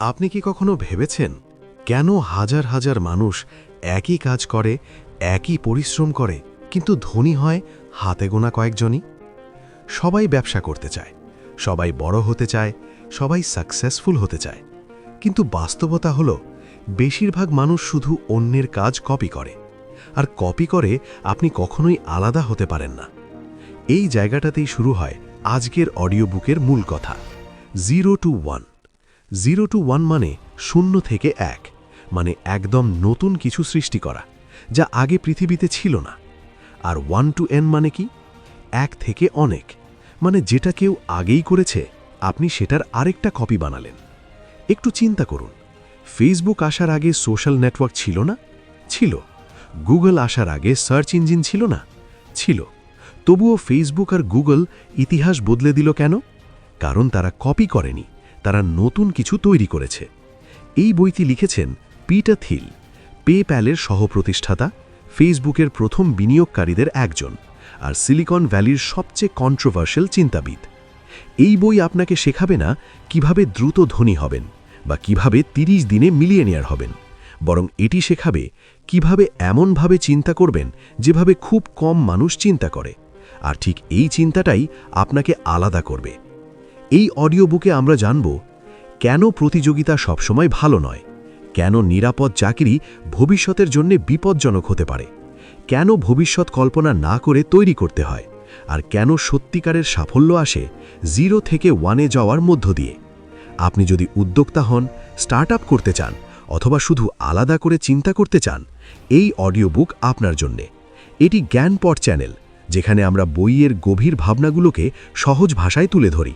আপনি কি কখনো ভেবেছেন কেন হাজার হাজার মানুষ একই কাজ করে, একই পরিশ্রম করে, কিন্তু ধনী হয় হাতে গোনা কয়েকজনই? সবাই ব্যবসা করতে চায়, সবাই বড় হতে চায়, সবাই সাকসেসফুল হতে চায়। কিন্তু বাস্তবতা হল, বেশিরভাগ মানুষ শুধু অন্যের কাজ কপি করে। আর কপি করে আপনি কখনোই আলাদা হতে পারেন না। এই জায়গাটাতেই শুরু হয় আজকের অডিও বুকের মূল কথা। Zero to one zero to one মানে শূন্য থেকে এক মানে একদম নতুন কিছু সৃষ্টি করা, যা আগে পৃথিবীতে ছিল না। আর ওয়ান টু এন মানে কি? এক থেকে অনেক মানে যেটা কেউ আগেই করেছে, আপনি সেটার আরেকটা কপি বানালেন। একটু চিন্তা করুন, ফেসবুক আসার আগে সোশ্যাল নেটওয়ার্ক ছিল না? ছিল। গুগল আসার আগে সার্চ ইঞ্জিন ছিল না? ছিল। তবুও ফেসবুক আর গুগল ইতিহাস বদলে দিল কেন? কারণ তারা কপি করেনি। তারা নতুন কিছু তৈরি করেছে। এই বইটি লিখেছেন পিটা থিল, পেপ্যালের সহপ্রতিষ্ঠাতা, ফেসবুকের প্রথম বিনিয়োগকারীদের একজন আর সিলিকন ভ্যালির সবচেয়ে কন্ট্রোভার্সিয়াল চিন্তাবিদ। এই বই আপনাকে শেখাবে না কীভাবে দ্রুত ধনী হবেন বা কীভাবে ৩০ দিনে মিলিয়নিয়ার হবেন। বরং এটি শেখাবে কীভাবে এমনভাবে চিন্তা করবেন যেভাবে খুব কম মানুষ চিন্তা করে। আর ঠিক এই চিন্তাটাই আপনাকে আলাদা করবে। এই অডিও বুকে আমরা জানব, কেন প্রতিযোগিতা সবসময় ভালো নয়? কেন নিরাপদ চাকরি ভবিষ্যতের জন্য বিপজ্জনক হতে পারে? কেন ভবিষ্যৎ কল্পনা না করে তৈরি করতে হয়? আর কেন সত্যিকারের সাফল্য আসে জিরো থেকে ওয়ানে যাওয়ার মধ্য দিয়ে? আপনি যদি উদ্যোক্তা হন স্টার্ট করতে চান, অথবা শুধু আলাদা করে চিন্তা করতে চান, এই অডিও বুক আপনার জন্যে। এটি জ্ঞানপট চ্যানেল, যেখানে আমরা বইয়ের গভীর ভাবনাগুলোকে সহজ ভাষায় তুলে ধরি।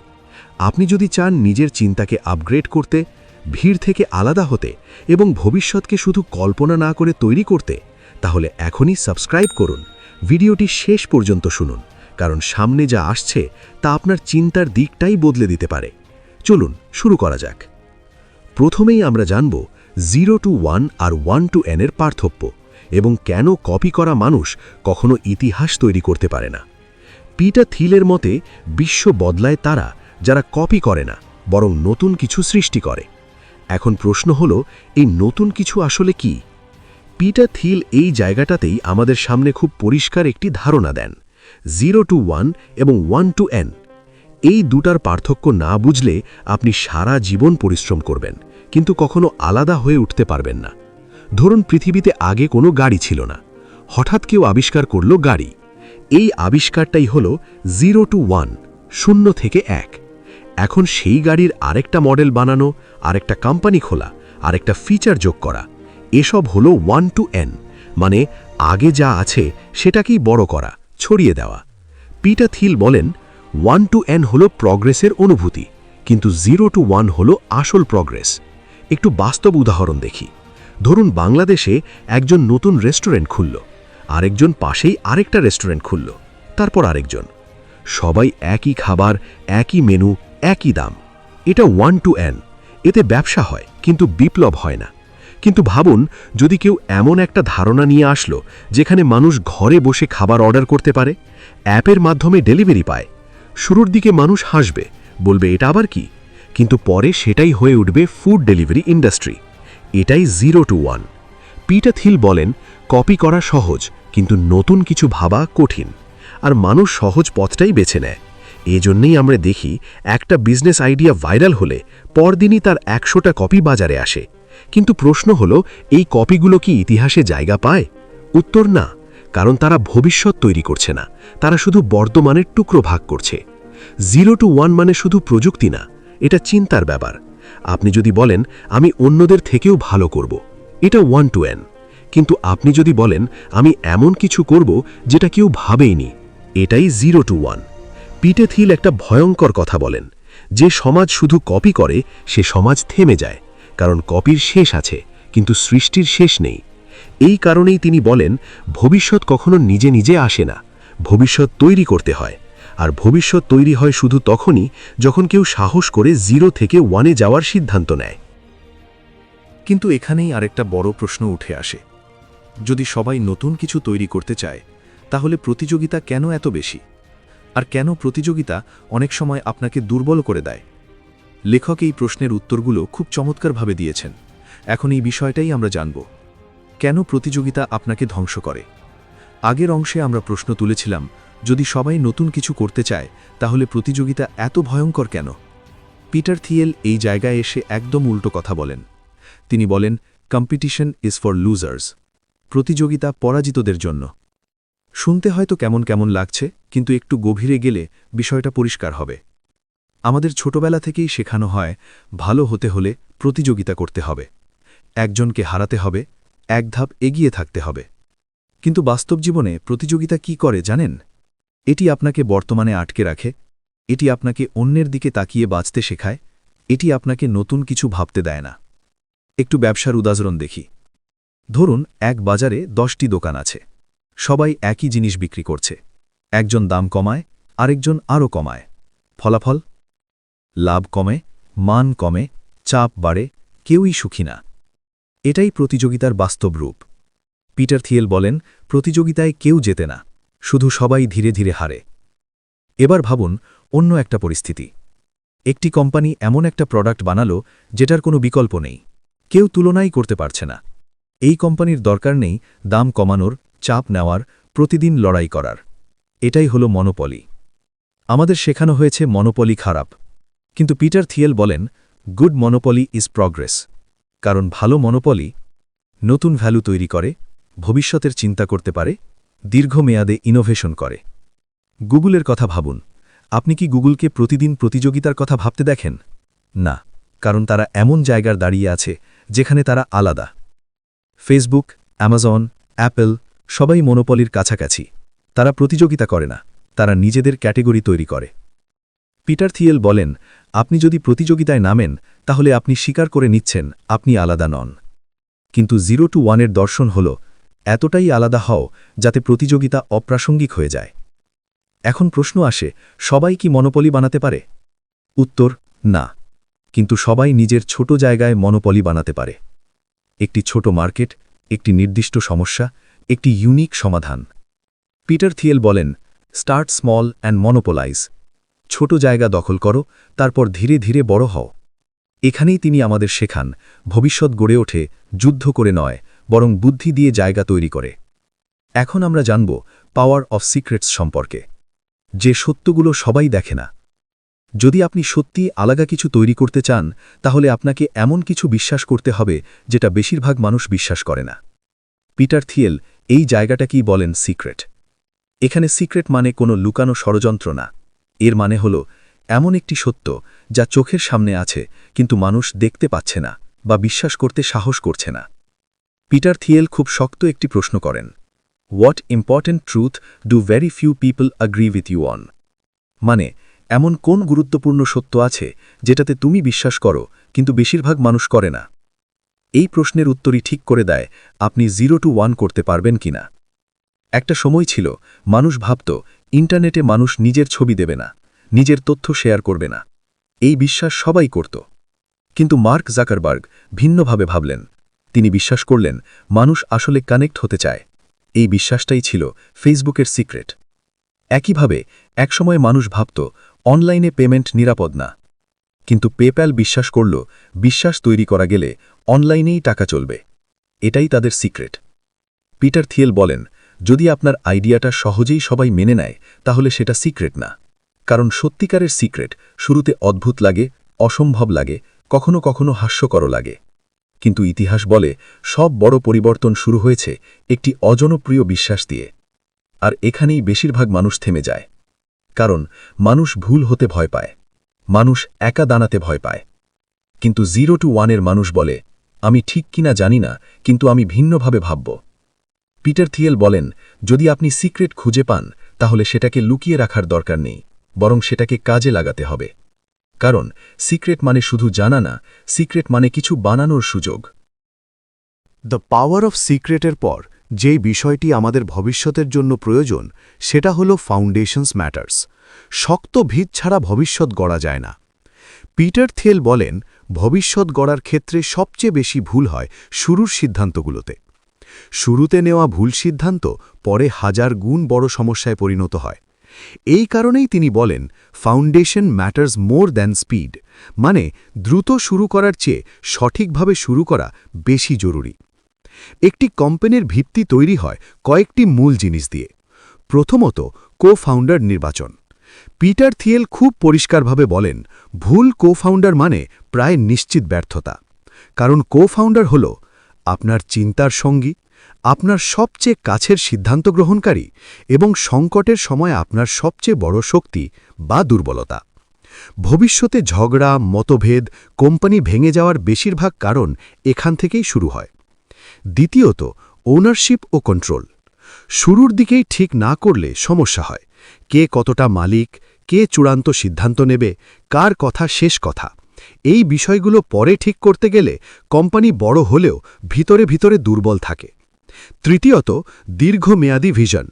আপনি যদি চান নিজের চিন্তাকে আপগ্রেড করতে, ভিড় থেকে আলাদা হতে এবং ভবিষ্যৎকে শুধু কল্পনা না করে তৈরি করতে, তাহলে এখনই সাবস্ক্রাইব করুন। ভিডিওটি শেষ পর্যন্ত শুনুন, কারণ সামনে যা আসছে তা আপনার চিন্তার দিকটাই বদলে দিতে পারে। চলুন, শুরু করা যাক। প্রথমেই আমরা জানব জিরো টু ওয়ান আর ওয়ান টু এনের পার্থক্য এবং কেন কপি করা মানুষ কখনো ইতিহাস তৈরি করতে পারে না। পিটা থিলের মতে, বিশ্ব বদলায় তারা যারা কপি করে না, বরং নতুন কিছু সৃষ্টি করে। এখন প্রশ্ন হল, এই নতুন কিছু আসলে কি? পিটা থিল এই জায়গাটাতেই আমাদের সামনে খুব পরিষ্কার একটি ধারণা দেন, জিরো টু ওয়ান এবং ওয়ান টু এন। এই দুটার পার্থক্য না বুঝলে আপনি সারা জীবন পরিশ্রম করবেন, কিন্তু কখনো আলাদা হয়ে উঠতে পারবেন না। ধরুন পৃথিবীতে আগে কোনো গাড়ি ছিল না, হঠাৎ কেউ আবিষ্কার করল গাড়ি। এই আবিষ্কারটাই হল জিরো টু ওয়ান, শূন্য থেকে এক। এখন সেই গাড়ির আরেকটা মডেল বানানো, আরেকটা কোম্পানি খোলা, আরেকটা ফিচার যোগ করা। এসব হলো ওয়ান টু এন মানে আগে যা আছে সেটাকেই বড় করা, ছড়িয়ে দেওয়া। পিটা থিল বলেন ওয়ান টু এন হলো প্রগ্রেসের অনুভূতি, কিন্তু জিরো টু ওয়ান হলো আসল প্রগ্রেস একটু বাস্তব উদাহরণ দেখি। ধরুন বাংলাদেশে একজন নতুন রেস্টুরেন্ট খুলল, আরেকজন পাশেই আরেকটা রেস্টুরেন্ট খুলল, তারপর আরেকজন। সবাই একই খাবার, একই মেনু একই দাম। এটা ওয়ান টু এন এতে ব্যবসা হয়, কিন্তু বিপ্লব হয় না। কিন্তু ভাবুন, যদি কেউ এমন একটা ধারণা নিয়ে আসলো, যেখানে মানুষ ঘরে বসে খাবার অর্ডার করতে পারে, অ্যাপের মাধ্যমে ডেলিভারি পায়, শুরুর দিকে মানুষ হাসবে, বলবে, এটা আবার কি? কিন্তু পরে সেটাই হয়ে উঠবে ফুড ডেলিভারি ইন্ডাস্ট্রি এটাই zero to one Peter Thiel বলেন কপি করা সহজ, কিন্তু নতুন কিছু ভাবা কঠিন। আর মানুষ সহজ পথটাই বেছে নেয়। এজন্যই আমরা দেখি একটা বিজনেস আইডিয়া ভাইরাল হলে পরদিনই তার একশোটা কপি বাজারে আসে। কিন্তু প্রশ্ন হল, এই কপিগুলো কি ইতিহাসে জায়গা পায়? উত্তর না, কারণ তারা ভবিষ্যৎ তৈরি করছে না, তারা শুধু বর্তমানের টুকরো ভাগ করছে। জিরো টু ওয়ান মানে শুধু প্রযুক্তি না, এটা চিন্তার ব্যাপার। আপনি যদি বলেন, আমি অন্যদের থেকেও ভালো করব এটা ওয়ান টু এন কিন্তু আপনি যদি বলেন, আমি এমন কিছু করব যেটা কেউ ভাবেইনি এটাই zero to one Peter Thiel একটা ভয়ঙ্কর কথা বলেন। যে সমাজ শুধু কপি করে, সে সমাজ থেমে যায়। কারণ কপির শেষ আছে, কিন্তু সৃষ্টির শেষ নেই। এই কারণেই তিনি বলেন, ভবিষ্যৎ কখনো নিজে নিজে আসে না। ভবিষ্যৎ তৈরি করতে হয়। আর ভবিষ্যৎ তৈরি হয় শুধু তখনই, যখন কেউ সাহস করে জিরো থেকে ওয়ানে যাওয়ার সিদ্ধান্ত নেয়। কিন্তু এখানেই আরেকটা বড় প্রশ্ন উঠে আসে। যদি সবাই নতুন কিছু তৈরি করতে চায়, তাহলে প্রতিযোগিতা কেন এত বেশি? আর কেন প্রতিযোগিতা অনেক সময় আপনাকে দুর্বল করে দেয়? লেখক এই প্রশ্নের উত্তরগুলো খুব চমৎকারভাবে দিয়েছেন। এখন এই বিষয়টাই আমরা জানব। কেন প্রতিযোগিতা আপনাকে ধ্বংস করে? আগের অংশে আমরা প্রশ্ন তুলেছিলাম, যদি সবাই নতুন কিছু করতে চায়, তাহলে প্রতিযোগিতা এত ভয়ঙ্কর কেন? পিটার থিয়েল এই জায়গায় এসে একদম উল্টো কথা বলেন। তিনি বলেন কম্পিটিশন ইজ ফর লুজার্স প্রতিযোগিতা পরাজিতদের জন্য। শুনতে হয়তো কেমন কেমন লাগছে, কিন্তু একটু গভীরে গেলে বিষয়টা পরিষ্কার হবে। আমাদের ছোটবেলা থেকেই শেখানো হয়, ভালো হতে হলে প্রতিযোগিতা করতে হবে। একজনকে হারাতে হবে, এক ধাপ এগিয়ে থাকতে হবে। কিন্তু বাস্তব জীবনে প্রতিযোগিতা কি করে জানেন? এটি আপনাকে বর্তমানে আটকে রাখে, এটি আপনাকে অন্যের দিকে তাকিয়ে বাঁচতে শেখায়, এটি আপনাকে নতুন কিছু ভাবতে দেয় না। একটু ব্যবসার উদাহরণ দেখি। ধরুন, এক বাজারে দশটি দোকান আছে। সবাই একই জিনিস বিক্রি করছে। একজন দাম কমায়, আরেকজন আরও কমায়। ফলাফল? লাভ কমে, মান কমে, চাপ বাড়ে, কেউই সুখী না। এটাই প্রতিযোগিতার বাস্তব রূপ। পিটার থিয়েল বলেন, প্রতিযোগিতায় কেউ জেতে না, শুধু সবাই ধীরে ধীরে হারে। এবার ভাবুন, অন্য একটা পরিস্থিতি। একটি কোম্পানি এমন একটা প্রোডাক্ট বানালো, যেটার কোনো বিকল্প নেই। কেউ তুলনাই করতে পারছে না। এই কোম্পানির দরকার নেই দাম কমানোর চাপ নেওয়ার, প্রতিদিন লড়াই করার। এটাই হলো মনোপলি। আমাদের শেখানো হয়েছে মনোপলি খারাপ। কিন্তু পিটার থিয়েল বলেন, গুড মনোপলি ইজ প্রগ্রেস। কারণ ভালো মনোপলি নতুন ভ্যালু তৈরি করে, ভবিষ্যতের চিন্তা করতে পারে, দীর্ঘমেয়াদে ইনোভেশন করে। গুগলের কথা ভাবুন। আপনি কি গুগলকে প্রতিদিন প্রতিযোগিতার কথা ভাবতে দেখেন? না, কারণ তারা এমন জায়গার দাঁড়িয়ে আছে, যেখানে তারা আলাদা। ফেসবুক, অ্যামাজন, অ্যাপল সবাই মনোপলির কাছাকাছি। তারা প্রতিযোগিতা করে না, তারা নিজেদের ক্যাটেগরি তৈরি করে। পিটার থিয়েল বলেন, আপনি যদি প্রতিযোগিতায় নামেন, তাহলে আপনি স্বীকার করে নিচ্ছেন, আপনি আলাদা নন। কিন্তু জিরো টু ওয়ানের দর্শন হল, এতটাই আলাদা হও, যাতে প্রতিযোগিতা অপ্রাসঙ্গিক হয়ে যায়। এখন প্রশ্ন আসে, সবাই কি মনোপলি বানাতে পারে? উত্তর, না। কিন্তু সবাই নিজের ছোট জায়গায় মনোপলি বানাতে পারে। একটি ছোট মার্কেট, একটি নির্দিষ্ট সমস্যা একটি ইউনিক সমাধান। পিটার থিয়েল বলেন, স্টার্ট স্মল অ্যান্ড মনোপোলাইজ। ছোট জায়গা দখল করো, তারপর ধীরে ধীরে বড় হও। এখানেই তিনি আমাদের শেখান, ভবিষ্যৎ গড়ে ওঠে, যুদ্ধ করে নয়, বরং বুদ্ধি দিয়ে জায়গা তৈরি করে। এখন আমরা জানব, পাওয়ার অফ সিক্রেটস সম্পর্কে। যে সত্যগুলো সবাই দেখে না। যদি আপনি সত্যি আলাদা কিছু তৈরি করতে চান, তাহলে আপনাকে এমন কিছু বিশ্বাস করতে হবে, যেটা বেশিরভাগ মানুষ বিশ্বাস করে না। পিটার থিয়েল, এই জায়গাটাকেই বলেন সিক্রেট? এখানে সিক্রেট মানে কোনো লুকানো ষড়যন্ত্র না। এর মানে হল, এমন একটি সত্য যা চোখের সামনে আছে, কিন্তু মানুষ দেখতে পাচ্ছে না বা বিশ্বাস করতে সাহস করছে না। পিটার থিয়েল খুব শক্ত একটি প্রশ্ন করেন what important truth do very few people agree with you on মানে এমন কোন গুরুত্বপূর্ণ সত্য আছে যেটাতে তুমি বিশ্বাস করো, কিন্তু বেশিরভাগ মানুষ করে না। এই প্রশ্নের উত্তরই ঠিক করে দেয়, আপনি জিরো টু ওয়ান করতে পারবেন কিনা। একটা সময় ছিল, মানুষ ভাবত, ইন্টারনেটে মানুষ নিজের ছবি দেবে না, নিজের তথ্য শেয়ার করবে না। এই বিশ্বাস সবাই করত। কিন্তু মার্ক জাকারবার্গ ভিন্নভাবে ভাবলেন। তিনি বিশ্বাস করলেন, মানুষ আসলে কানেক্ট হতে চায়। এই বিশ্বাসটাই ছিল ফেসবুকের সিক্রেট। একইভাবে, একসময় মানুষ ভাবত, অনলাইনে পেমেন্ট নিরাপদ না। কিন্তু পেপ্যাল বিশ্বাস করল, বিশ্বাস তৈরি করা গেলে অনলাইনেই টাকা চলবে। এটাই তাদের সিক্রেট। পিটার থিয়েল বলেন, যদি আপনার আইডিয়াটা সহজেই সবাই মেনে নেয়, তাহলে সেটা সিক্রেট না। কারণ সত্যিকারের সিক্রেট শুরুতে অদ্ভুত লাগে, অসম্ভব লাগে, কখনো কখনো হাস্যকর লাগে। কিন্তু ইতিহাস বলে, সব বড় পরিবর্তন শুরু হয়েছে একটি অজনপ্রিয় বিশ্বাস দিয়ে। আর এখানেই বেশিরভাগ মানুষ থেমে যায়। কারণ মানুষ ভুল হতে ভয় পায়। মানুষ একা দাঁড়াতে ভয় পায়। কিন্তু জিরো টু ওয়ানের মানুষ বলে, আমি ঠিক কিনা জানি না, কিন্তু আমি ভিন্নভাবে ভাবব। পিটার থিয়েল বলেন, যদি আপনি সিক্রেট খুঁজে পান, তাহলে সেটাকে লুকিয়ে রাখার দরকার নেই, বরং সেটাকে কাজে লাগাতে হবে। কারণ, সিক্রেট মানে শুধু জানা না, সিক্রেট মানে কিছু বানানোর সুযোগ। দ্য পাওয়ার অফ সিক্রেটের পর, যেই বিষয়টি আমাদের ভবিষ্যতের জন্য প্রয়োজন, সেটা হল ফাউন্ডেশনস ম্যাটার্স। শক্ত ভিত ছাড়া ভবিষ্যৎ গড়া যায় না। পিটার থেল বলেন, ভবিষ্যৎ গড়ার ক্ষেত্রে সবচেয়ে বেশি ভুল হয় শুরুর সিদ্ধান্তগুলোতে। শুরুতে নেওয়া ভুল সিদ্ধান্ত পরে হাজার গুণ বড় সমস্যায় পরিণত হয়। এই কারণেই তিনি বলেন foundation matters more than speed মানে দ্রুত শুরু করার চেয়ে সঠিকভাবে শুরু করা বেশি জরুরি। একটি কোম্পানির ভিত্তি তৈরি হয় কয়েকটি মূল জিনিস দিয়ে। প্রথমত কো ফাউন্ডার নির্বাচন। পিটার থিয়েল খুব পরিষ্কারভাবে বলেন, ভুল কো ফাউন্ডার মানে প্রায় নিশ্চিত ব্যর্থতা। কারণ কো ফাউন্ডার হল আপনার চিন্তার সঙ্গী, আপনার সবচেয়ে কাছের সিদ্ধান্ত গ্রহণকারী এবং সংকটের সময় আপনার সবচেয়ে বড় শক্তি বা দুর্বলতা। ভবিষ্যতে ঝগড়া, মতভেদ, কোম্পানি ভেঙে যাওয়ার বেশিরভাগ কারণ এখান থেকেই শুরু হয়। দ্বিতীয়ত ওনারশিপ ও কন্ট্রোল শুরুর দিকেই ঠিক না করলে সমস্যা হয়। কে কতটা মালিক, কে চূড়ান্ত সিদ্ধান্ত নেবে, কার কথা শেষ কথা। এই বিষয়গুলো পরে ঠিক করতে গেলে কোম্পানি বড় হলেও ভিতরে ভিতরে দুর্বল থাকে। তৃতীয়ত, দীর্ঘমেয়াদী ভিশন।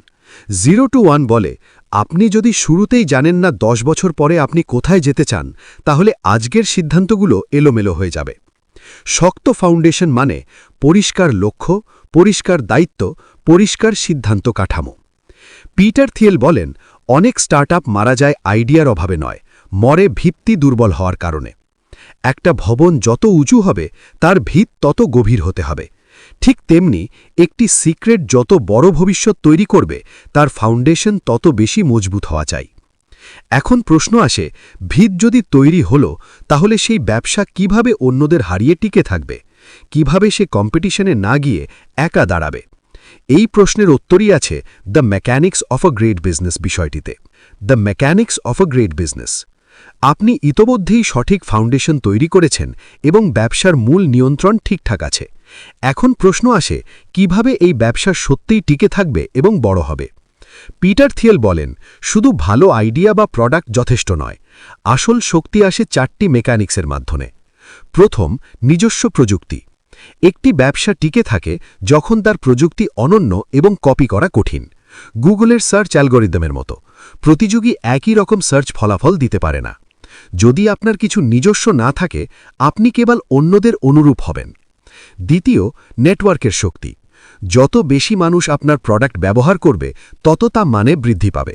জিরো টু ওয়ান বলে, আপনি যদি শুরুতেই জানেন না দশ বছর পরে আপনি কোথায় যেতে চান, তাহলে আজকের সিদ্ধান্তগুলো এলোমেলো হয়ে যাবে। শক্ত ফাউন্ডেশন মানে পরিষ্কার লক্ষ্য, পরিষ্কার দায়িত্ব, পরিষ্কার সিদ্ধান্ত কাঠামো। পিটার থিয়েল বলেন, অনেক স্টার্টআপ মারা যায় আইডিয়ার অভাবে নয়, মরে ভিত্তি দুর্বল হওয়ার কারণে। একটা ভবন যত উঁচু হবে, তার ভিত তত গভীর হতে হবে। ঠিক তেমনি, একটি সিক্রেট যত বড় ভবিষ্যৎ তৈরি করবে, তার ফাউন্ডেশন তত বেশি মজবুত হওয়া চাই। এখন প্রশ্ন আসে, ভিত যদি তৈরি হলো, তাহলে সেই ব্যবসা কীভাবে অন্যদের হারিয়ে টিকে থাকবে? কীভাবে সে কম্পিটিশনে না গিয়ে একা দাঁড়াবে? এই প্রশ্নের উত্তরই আছে the mechanics of a great business বিষয়টিতে। The mechanics of a great business আপনি ইতোমধ্যেই সঠিক ফাউন্ডেশন তৈরি করেছেন এবং ব্যবসার মূল নিয়ন্ত্রণ ঠিকঠাক আছে। এখন প্রশ্ন আসে, কীভাবে এই ব্যবসা সত্যিই টিকে থাকবে এবং বড় হবে? পিটার থিয়েল বলেন, শুধু ভালো আইডিয়া বা প্রোডাক্ট যথেষ্ট নয়, আসল শক্তি আসে চারটি মেকানিক্সের মাধ্যমে। প্রথম, নিজস্ব প্রযুক্তি। একটি ব্যবসা টিকে থাকে যখন তার প্রযুক্তি অনন্য এবং কপি করা কঠিন। গুগলের সার্চ অ্যালগোরিদমের মতো। প্রতিযোগী একই রকম সার্চ ফলাফল দিতে পারে না। যদি আপনার কিছু নিজস্ব না থাকে, আপনি কেবল অন্যদের অনুরূপ হবেন। দ্বিতীয়, নেটওয়ার্কের শক্তি। যত বেশি মানুষ আপনার প্রোডাক্ট ব্যবহার করবে, তত তা মানে বৃদ্ধি পাবে।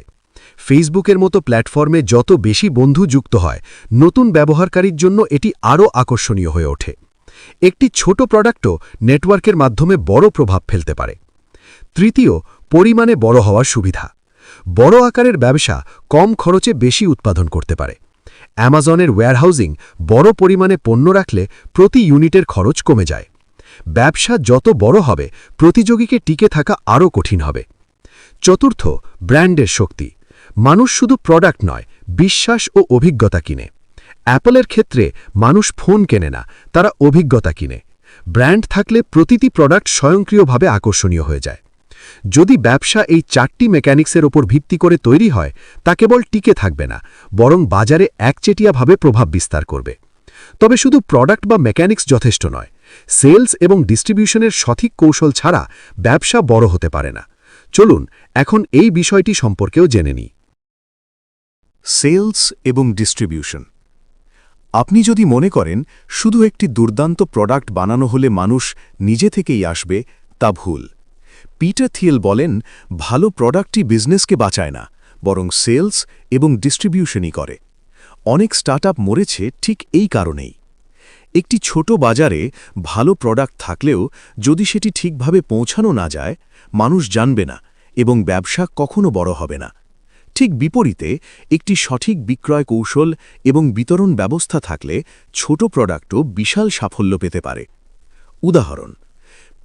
ফেসবুকের মতো প্ল্যাটফর্মে যত বেশি বন্ধু যুক্ত হয়, নতুন ব্যবহারকারীর জন্য এটি আরও আকর্ষণীয় হয়ে ওঠে। একটি ছোট প্রোডাক্টও নেটওয়ার্কের মাধ্যমে বড় প্রভাব ফেলতে পারে। তৃতীয়, পরিমাণে বড় হওয়ার সুবিধা। বড় আকারের ব্যবসা কম খরচে বেশি উৎপাদন করতে পারে। অ্যামাজনের ওয়্যারহাউজিং বড় পরিমাণে পণ্য রাখলে প্রতি ইউনিটের খরচ কমে যায়। ব্যবসা যত বড় হবে, প্রতিযোগীকে টিকে থাকা আরও কঠিন হবে। চতুর্থ, ব্র্যান্ডের শক্তি। মানুষ শুধু প্রোডাক্ট নয়, বিশ্বাস ও অভিজ্ঞতা কিনে। অ্যাপলের ক্ষেত্রে মানুষ ফোন কেনে না, তারা অভিজ্ঞতা কিনে। ব্র্যান্ড থাকলে প্রতিটি প্রোডাক্ট স্বয়ংক্রিয়ভাবে আকর্ষণীয় হয়ে যায়। যদি ব্যবসা এই চারটি মেকানিক্সের ওপর ভিত্তি করে তৈরি হয়, তা কেবল টিকে থাকবে না, বরং বাজারে একচেটিয়াভাবে প্রভাব বিস্তার করবে। তবে শুধু প্রোডাক্ট বা মেকানিক্স যথেষ্ট নয়, সেলস এবং ডিস্ট্রিবিউশনের সঠিক কৌশল ছাড়া ব্যবসা বড় হতে পারে না। চলুন, এখন এই বিষয়টি সম্পর্কেও জেনে নিই। সেলস এবং ডিস্ট্রিবিউশন। আপনি যদি মনে করেন, শুধু একটি দুর্দান্ত প্রোডাক্ট বানানো হলে মানুষ নিজে থেকেই আসবে, তা ভুল। পিটার থিয়েল বলেন, ভালো প্রোডাক্টই বিজনেসকে বাঁচায় না, বরং সেলস এবং ডিস্ট্রিবিউশনই করে। অনেক স্টার্টআপ মরেছে ঠিক এই কারণেই। একটি ছোট বাজারে ভালো প্রোডাক্ট থাকলেও যদি সেটি ঠিকভাবে পৌঁছানো না যায়, মানুষ জানবে না এবং ব্যবসা কখনো বড় হবে না। ঠিক বিপরীতে একটি সঠিক বিক্রয় কৌশল এবং বিতরণ ব্যবস্থা থাকলে ছোট প্রোডাক্টও বিশাল সাফল্য পেতে পারে। উদাহরণ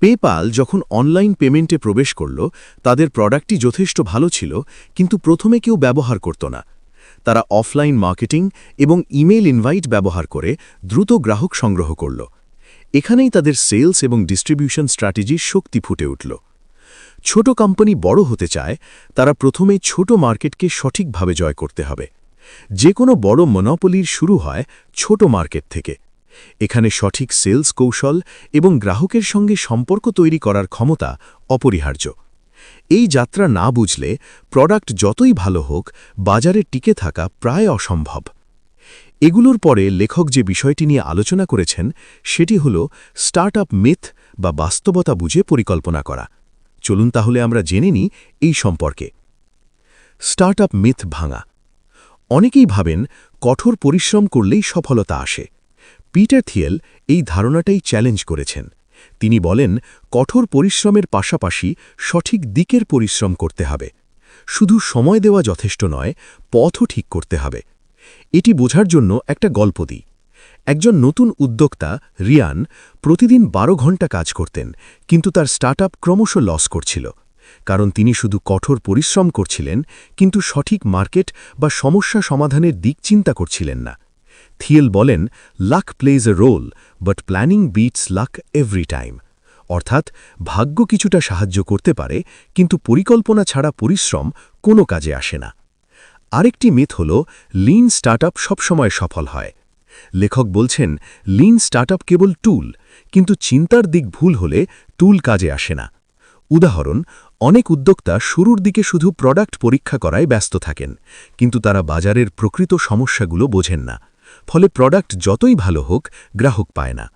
পেপাল যখন অনলাইন পেমেন্টে প্রবেশ করল, তাদের প্রোডাক্টটি যথেষ্ট ভালো ছিল, কিন্তু প্রথমে কেউ ব্যবহার করত না। তারা অফলাইন মার্কেটিং এবং ইমেইল ইনভাইট ব্যবহার করে দ্রুত গ্রাহক সংগ্রহ করল। এখানেই তাদের সেলস এবং ডিস্ট্রিবিউশন স্ট্র্যাটেজির শক্তি ফুটে উঠল। ছোট কোম্পানি বড় হতে চায়, তারা প্রথমে ছোট মার্কেটকে সঠিকভাবে জয় করতে হবে। যে কোনো বড় মনোপলির শুরু হয় ছোট মার্কেট থেকে। এখানে সঠিক সেলস কৌশল এবং গ্রাহকের সঙ্গে সম্পর্ক তৈরি করার ক্ষমতা অপরিহার্য। এই যাত্রা না বুঝলে প্রোডাক্ট যতই ভালো হোক, বাজারে টিকে থাকা প্রায় অসম্ভব। এগুলোর পরে লেখক যে বিষয়টি নিয়ে আলোচনা করেছেন, সেটি হল স্টার্টআপ মিথ বা বাস্তবতা বুঝে পরিকল্পনা করা। চলুন তাহলে আমরা জেনে নিই এই সম্পর্কে। স্টার্ট আপ মিথ ভাঙা। অনেকেই ভাবেন কঠোর পরিশ্রম করলেই সফলতা আসে। পিটার থিয়েল এই ধারণাটাই চ্যালেঞ্জ করেছেন। তিনি বলেন, কঠোর পরিশ্রমের পাশাপাশি সঠিক দিকের পরিশ্রম করতে হবে। শুধু সময় দেওয়া যথেষ্ট নয়, পথও ঠিক করতে হবে। এটি বোঝার জন্য একটা গল্প দিই। একজন নতুন উদ্যোক্তা, রিয়ান, প্রতিদিন বারো ঘণ্টা কাজ করতেন, কিন্তু তার স্টার্টআপ ক্রমশ লস করছিল। কারণ তিনি শুধু কঠোর পরিশ্রম করছিলেন, কিন্তু সঠিক মার্কেট বা সমস্যা সমাধানের দিক চিন্তা করছিলেন না। থিয়েল বলেন, luck plays a role, but planning beats luck every time. অর্থাৎ, ভাগ্য কিছুটা সাহায্য করতে পারে, কিন্তু পরিকল্পনা ছাড়া পরিশ্রম কোনো কাজে আসে না। আরেকটি মিথ হল, লিন স্টার্টআপ সবসময় সফল হয়। লেখক বলছেন লিন স্টার্টআপ কেবল টুল কিন্তু চিন্তার দিক ভুল হলে টুল কাজে আসে না। উদাহরণ, অনেক উদ্যোক্তা শুরুর দিকে শুধু প্রোডাক্ট পরীক্ষা করায় ব্যস্ত থাকেন, কিন্তু তারা বাজারের প্রকৃত সমস্যাগুলো বোঝেন না। ফলে প্রোডাক্ট যতই ভালো হোক, গ্রাহক পায় না।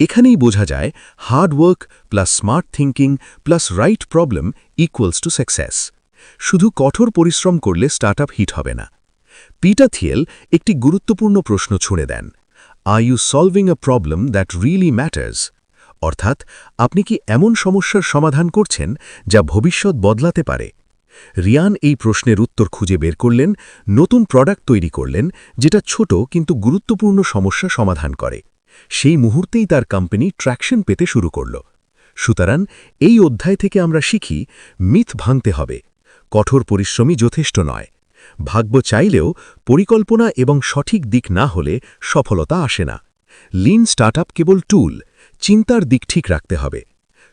এখানেই বোঝা যায় hard work plus smart thinking plus right problem equals to success শুধু কঠোর পরিশ্রম করলে স্টার্টআপ হিট হবে না। পিটা থিয়েল একটি গুরুত্বপূর্ণ প্রশ্ন ছুঁড়ে দেন। Are you solving a problem that really matters অর্থাৎ, আপনি কি এমন সমস্যার সমাধান করছেন যা ভবিষ্যৎ বদলাতে পারে? রিয়ান এই প্রশ্নের উত্তর খুঁজে বের করলেন, নতুন প্রোডাক্ট তৈরি করলেন, যেটা ছোট কিন্তু গুরুত্বপূর্ণ সমস্যা সমাধান করে। সেই মুহূর্তেই তার কোম্পানি ট্র্যাকশন পেতে শুরু করল। সুতরাং, এই অধ্যায় থেকে আমরা শিখি, মিথ ভাঙতে হবে। কঠোর পরিশ্রমী যথেষ্ট নয়। ভাগ্য চাইলেও পরিকল্পনা এবং সঠিক দিক না হলে সফলতা আসে না। লিন স্টার্টআপ কেবল টুল চিন্তার দিক ঠিক রাখতে হবে।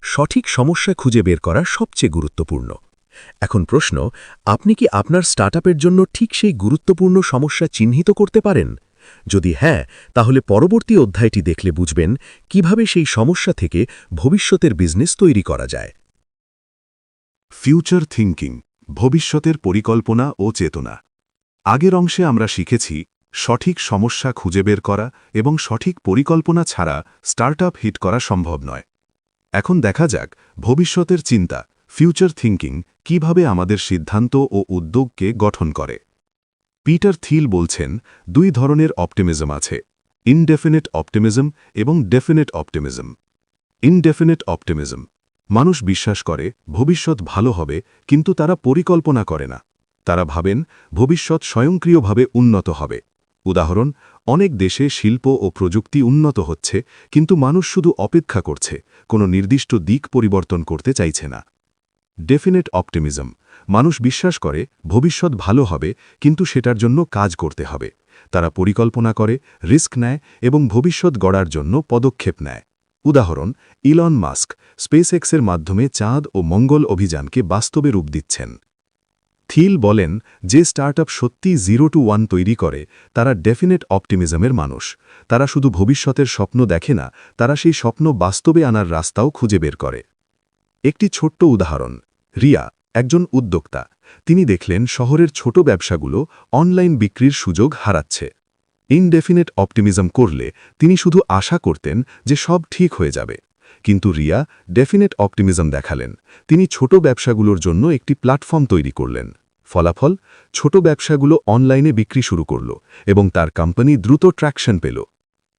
সঠিক সমস্যা খুঁজে বের করা সবচেয়ে গুরুত্বপূর্ণ। এখন প্রশ্ন, আপনি কি আপনার স্টার্টআপের জন্য ঠিক সেই গুরুত্বপূর্ণ সমস্যা চিহ্নিত করতে পারেন? যদি হ্যাঁ তাহলে পরবর্তী অধ্যায়টি দেখলে বুঝবেন কীভাবে সেই সমস্যা থেকে ভবিষ্যতের বিজনেস তৈরি করা যায়। ফিউচার থিঙ্কিং ভবিষ্যতের পরিকল্পনা ও চেতনা। আগের অংশে আমরা শিখেছি, সঠিক সমস্যা খুঁজে বের করা এবং সঠিক পরিকল্পনা ছাড়া স্টার্টআপ হিট করা সম্ভব নয়। এখন দেখা যাক, ভবিষ্যতের চিন্তা, ফিউচার থিঙ্কিং কীভাবে আমাদের সিদ্ধান্ত ও উদ্যোগকে গঠন করে। পিটার থিল বলছেন, দুই ধরনের অপটিমিজম আছে, ইনডেফিনিট অপটিমিজম এবং ডেফিনিট অপটিমিজম। ইনডেফিনিট অপটিমিজম মানুষ বিশ্বাস করে, ভবিষ্যৎ ভালো হবে, কিন্তু তারা পরিকল্পনা করে না। তারা ভাবেন, ভবিষ্যৎ স্বয়ংক্রিয়ভাবে উন্নত হবে। উদাহরণ, অনেক দেশে শিল্প ও প্রযুক্তি উন্নত হচ্ছে, কিন্তু মানুষ শুধু অপেক্ষা করছে, কোনো নির্দিষ্ট দিক পরিবর্তন করতে চাইছে না। ডেফিনেট অপটিমিজম মানুষ বিশ্বাস করে, ভবিষ্যৎ ভালো হবে, কিন্তু সেটার জন্য কাজ করতে হবে। তারা পরিকল্পনা করে রিস্ক নেয় এবং ভবিষ্যৎ গড়ার জন্য পদক্ষেপ নেয়। উদাহরণ, ইলন মাস্ক স্পেসএক্সের মাধ্যমে চাঁদ ও মঙ্গল অভিযানকে বাস্তবে রূপ দিচ্ছেন। থিল বলেন, যে স্টার্টআপ সত্যি জিরো টু ওয়ান তৈরি করে, তারা ডেফিনেট অপটিমিজমের মানুষ। তারা শুধু ভবিষ্যতের স্বপ্ন দেখে না, তারা সেই স্বপ্ন বাস্তবে আনার রাস্তাও খুঁজে বের করে। একটি ছোট্ট উদাহরণ, রিয়া, একজন উদ্যোক্তা। তিনি দেখলেন, শহরের ছোট ব্যবসাগুলো অনলাইন বিক্রির সুযোগ হারাচ্ছে। ইনডেফিনেট অপটিমিজম করলে তিনি শুধু আশা করতেন যে সব ঠিক হয়ে যাবে। কিন্তু রিয়া ডেফিনেট অপটিমিজম দেখালেন। তিনি ছোট ব্যবসাগুলোর জন্য একটি প্ল্যাটফর্ম তৈরি করলেন। ফলাফল, ছোট ব্যবসাগুলো অনলাইনে বিক্রি শুরু করল এবং তার কোম্পানি দ্রুত ট্র্যাকশন পেল।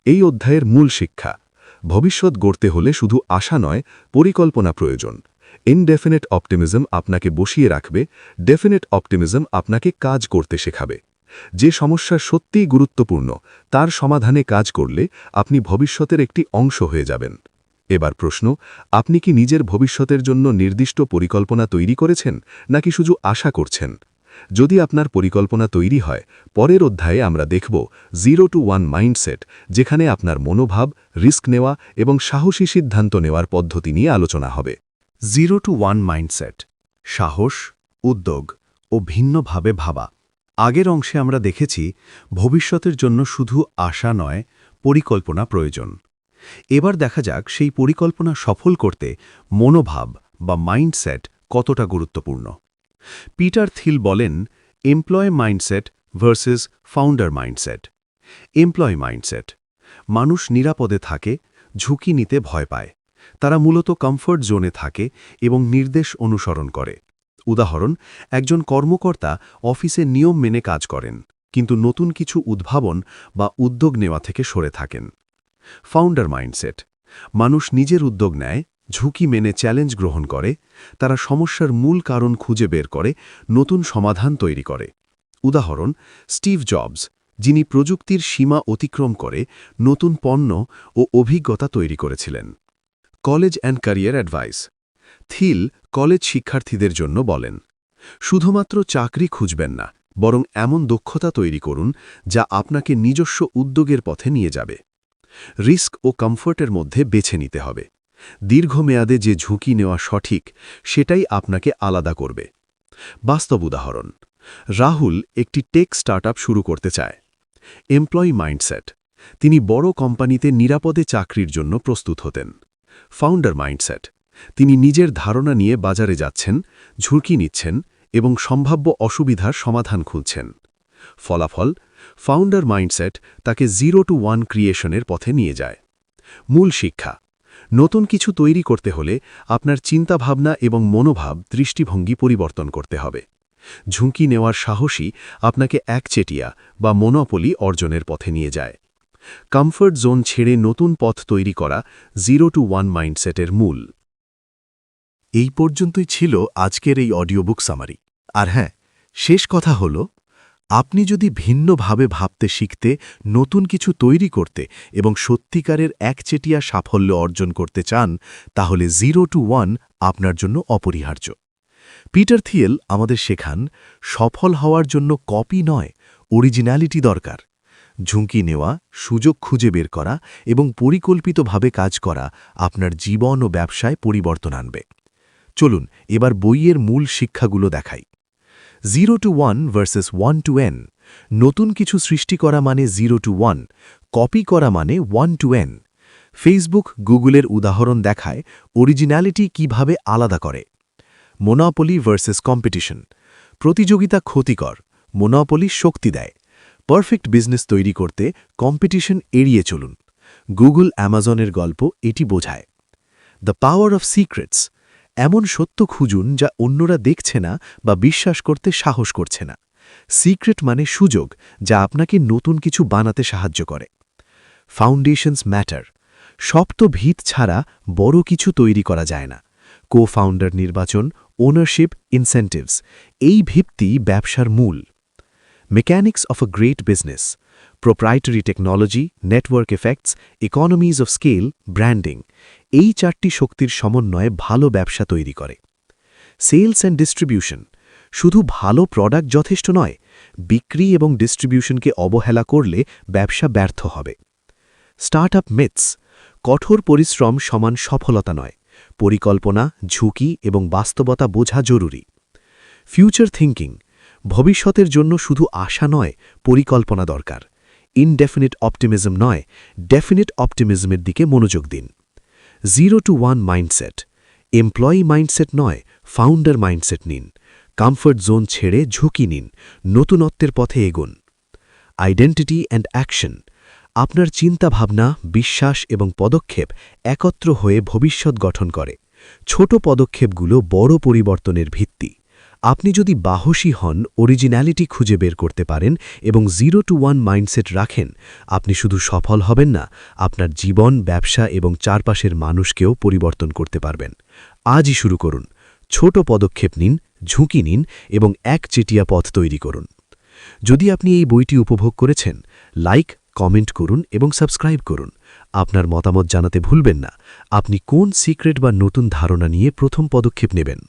এই অধ্যায়ের মূল শিক্ষা, ভবিষ্যৎ গড়তে হলে শুধু আশা নয়, পরিকল্পনা প্রয়োজন। ইনডেফিনেট অপটিমিজম আপনাকে বসিয়ে রাখবে, ডেফিনেট অপটিমিজম আপনাকে কাজ করতে শেখাবে। যে সমস্যা সত্যিই গুরুত্বপূর্ণ, তার সমাধানে কাজ করলে আপনি ভবিষ্যতের একটি অংশ হয়ে যাবেন। এবার প্রশ্ন, আপনি কি নিজের ভবিষ্যতের জন্য নির্দিষ্ট পরিকল্পনা তৈরি করেছেন, নাকি শুধু আশা করছেন? যদি আপনার পরিকল্পনা তৈরি হয়, পরের অধ্যায়ে আমরা দেখব জিরো টু ওয়ান মাইন্ডসেট, যেখানে আপনার মনোভাব, রিস্ক নেওয়া এবং সাহসী সিদ্ধান্ত নেওয়ার পদ্ধতি নিয়ে আলোচনা হবে। জিরো টু ওয়ান মাইন্ডসেট, সাহস, উদ্যোগ ও ভিন্নভাবে ভাবা। আগের অংশে আমরা দেখেছি, ভবিষ্যতের জন্য শুধু আশা নয়, পরিকল্পনা প্রয়োজন। এবার দেখা যাক সেই পরিকল্পনা সফল করতে মনোভাব বা মাইন্ডসেট কতটা গুরুত্বপূর্ণ। পিটার থিল বলেন, employ mindset versus founder mindset. Employ mindset, মানুষ নিরাপদে থাকে, ঝুঁকি নিতে ভয় পায়। তারা মূলত কমফোর্ট জোনে থাকে এবং নির্দেশ অনুসরণ করে। উদাহরণ, একজন কর্মকর্তা অফিসে নিয়ম মেনে কাজ করেন, কিন্তু নতুন কিছু উদ্ভাবন বা উদ্যোগ নেওয়া থেকে সরে থাকেন। ফাউন্ডার মাইন্ডসেট মানুষ নিজের উদ্যোগ নেয়, ঝুঁকি মেনে চ্যালেঞ্জ গ্রহণ করে, তারা সমস্যার মূল কারণ খুঁজে বের করে, নতুন সমাধান তৈরি করে। উদাহরণ স্টিভ জবস যিনি প্রযুক্তির সীমা অতিক্রম করে নতুন পণ্য ও অভিজ্ঞতা তৈরি করেছিলেন। College and career advice Thiel college শিক্ষার্থীদের জন্য বলেন, শুধুমাত্র চাকরি খুঁজবেন না, বরং এমন দক্ষতা তৈরি করুন যা আপনাকে নিজস্ব উদ্যোগের পথে নিয়ে যাবে। রিস্ক ও কমফোর্টের মধ্যে বেছে নিতে হবে। দীর্ঘমেয়াদে যে ঝুঁকি নেওয়া সঠিক, সেটাই আপনাকে আলাদা করবে। বাস্তব উদাহরণ, রাহুল একটি টেক স্টার্টআপ শুরু করতে চায়। এমপ্লয়ি মাইন্ডসেট, তিনি বড় কোম্পানিতে নিরাপদে চাকরির জন্য প্রস্তুত হতেন। ফাউন্ডার মাইন্ডসেট তিনি নিজের ধারণা নিয়ে বাজারে যাচ্ছেন, ঝুঁকি নিচ্ছেন এবং সম্ভাব্য অসুবিধার সমাধান খুঁজছেন। ফলাফল ফাউন্ডার মাইন্ডসেট তাকে জিরো টু ওয়ান ক্রিয়েশনের পথে নিয়ে যায়। মূল শিক্ষা, নতুন কিছু তৈরি করতে হলে আপনার চিন্তাভাবনা এবং মনোভাব দৃষ্টিভঙ্গি পরিবর্তন করতে হবে। ঝুঁকি নেওয়ার সাহসী আপনাকে একচেটিয়া বা মনোপলি অর্জনের পথে নিয়ে যায়। কমফর্ট জোন ছেড়ে নতুন পথ তৈরি করা জিরো টু ওয়ান মাইন্ডসেটের মূল। এই পর্যন্তই ছিল আজকের এই অডিওবুক সামারি। আর হ্যাঁ শেষ কথা হল, আপনি যদি ভিন্নভাবে ভাবতে শিখতে, নতুন কিছু তৈরি করতে এবং সত্যিকারের একচেটিয়া সাফল্য অর্জন করতে চান, তাহলে জিরো টু ওয়ান আপনার জন্য অপরিহার্য। পিটার থিয়েল আমাদের শেখান, সফল হওয়ার জন্য কপি নয়, অরিজিনালিটি দরকার। ঝুঁকি নেওয়া, সুযোগ খুঁজে বের করা এবং পরিকল্পিতভাবে কাজ করা আপনার জীবন ও ব্যবসায় পরিবর্তন আনবে। চলুন, এবার বইয়ের মূল শিক্ষাগুলো দেখাই। Zero to one versus one to N. নতুন কিছু সৃষ্টি করা মানে জিরো টু ওয়ান, কপি করা মানে ওয়ান টু এন। ফেসবুক গুগলের উদাহরণ দেখায় অরিজিনালিটি কীভাবে আলাদা করে। Monopoly versus competition. প্রতিযোগিতা ক্ষতিকর, মোনাপলি শক্তি দেয়। পারফেক্ট বিজনেস তৈরি করতে কম্পিটিশন এড়িয়ে চলুন। গুগল অ্যামাজনের গল্প এটি বোঝায়। দ্য পাওয়ার অফ সিক্রেটস এমন সত্য খুঁজুন যা অন্যরা দেখছে না বা বিশ্বাস করতে সাহস করছে না। সিক্রেট মানে সুযোগ যা আপনাকে নতুন কিছু বানাতে সাহায্য করে। ফাউন্ডেশনস ম্যাটার সপ্ত ভিত ছাড়া বড় কিছু তৈরি করা যায় না। কো ফাউন্ডার নির্বাচন ওনারশিপ ইনসেন্টিভস এই ভিত্তি ব্যবসার মূল। Mechanics of a great business proprietary technology network effects economies of scale branding এই চারটি শক্তির সমন্বয়ে ভালো ব্যবসা তৈরি করে। সেলস অ্যান্ড ডিস্ট্রিবিউশন শুধু ভালো প্রোডাক্ট যথেষ্ট নয়, বিক্রি এবং ডিস্ট্রিবিউশনকে অবহেলা করলে ব্যবসা ব্যর্থ হবে। স্টার্ট আপ মিথস কঠোর পরিশ্রম সমান সফলতা নয়। পরিকল্পনা, ঝুঁকি এবং বাস্তবতা বোঝা জরুরি। ফিউচার থিঙ্কিং ভবিষ্যতের জন্য শুধু আশা নয়, পরিকল্পনা দরকার। ইনডেফিনিট অপটিমিজম নয় ডেফিনিট অপটিমিজমের দিকে মনোযোগ দিন। Zero to one mindset employee mindset নয় ফাউন্ডার মাইন্ডসেট নিন। কমফর্ট জোন ছেড়ে ঝুঁকি নিন, নতুনত্বের পথে এগুন। আইডেন্টিটি অ্যান্ড অ্যাকশন আপনার চিন্তাভাবনা, বিশ্বাস এবং পদক্ষেপ একত্র হয়ে ভবিষ্যৎ গঠন করে। ছোট পদক্ষেপগুলো বড় পরিবর্তনের ভিত্তি। আপনি যদি বাহসী হন অরিজিনালিটি খুঁজে বের করতে পারেন এবং জিরো টু ওয়ান মাইন্ডসেট রাখেন, আপনি শুধু সফল হবেন না, আপনার জীবন, ব্যবসা এবং চারপাশের মানুষকেও পরিবর্তন করতে পারবেন। আজই শুরু করুন। ছোট পদক্ষেপ নিন, ঝুঁকি নিন এবং এক চেটিয়া পথ তৈরি করুন। যদি আপনি এই বইটি উপভোগ করেছেন লাইক কমেন্ট করুন এবং সাবস্ক্রাইব করুন। আপনার মতামত জানাতে ভুলবেন না। আপনি কোন সিক্রেট বা নতুন ধারণা নিয়ে প্রথম পদক্ষেপ নেবেন?